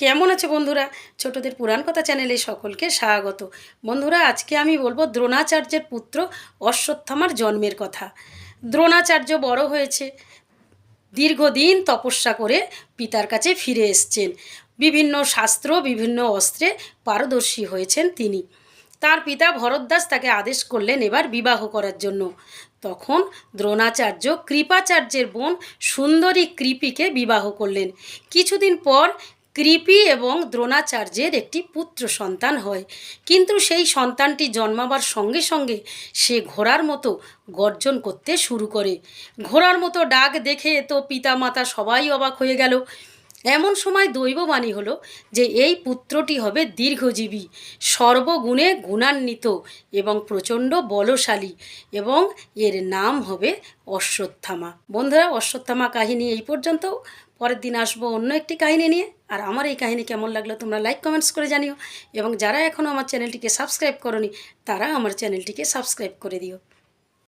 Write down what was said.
কেমন আছে বন্ধুরা? ছোটদের পুরাণ কথা চ্যানেলে সকলকে স্বাগত। বন্ধুরা, আজকে আমি বলব দ্রোণাচার্যের পুত্র অশ্বত্থামার জন্মের কথা। দ্রোণাচার্য বড় হয়েছে। দীর্ঘদিন তপস্যা করে পিতার কাছে ফিরে এসছেন। বিভিন্ন শাস্ত্র, বিভিন্ন অস্ত্রে পারদর্শী হয়েছেন তিনি। তার পিতা ভরদ্দাস তাকে আদেশ করলেন এবার বিবাহ করার জন্য। তখন দ্রোণাচার্য কৃপাচার্যের বোন সুন্দরী কৃপিকে বিবাহ করলেন। কিছুদিন পর কৃপি এবং দ্রোণাচার্যের একটি পুত্র সন্তান হয়। কিন্তু সেই সন্তানটি জন্মাবার সঙ্গে সঙ্গে সে ঘোড়ার মতো গর্জন করতে শুরু করে। ঘোড়ার মতো ডাক দেখে তো পিতামাতা সবাই অবাক হয়ে গেল। এমন সময় দৈববাণী হলো যে এই পুত্রটি হবে দীর্ঘজীবী, সর্বগুণে গুণান্বিত এবং প্রচণ্ড বলশালী এবং এর নাম হবে অশ্বত্থামা। বন্ধুরা, অশ্বত্থামা কাহিনী এই পর্যন্ত। পরের দিন আসব অন্য একটি কাহিনী নিয়ে। আর আমার এই কাহিনী কেমন লাগল তোমরা লাইক, কমেন্টস করে জানিও। এবং যারা এখনও আমার চ্যানেলটিকে সাবস্ক্রাইব করনি, তারা আমার চ্যানেলটিকে সাবস্ক্রাইব করে দিও।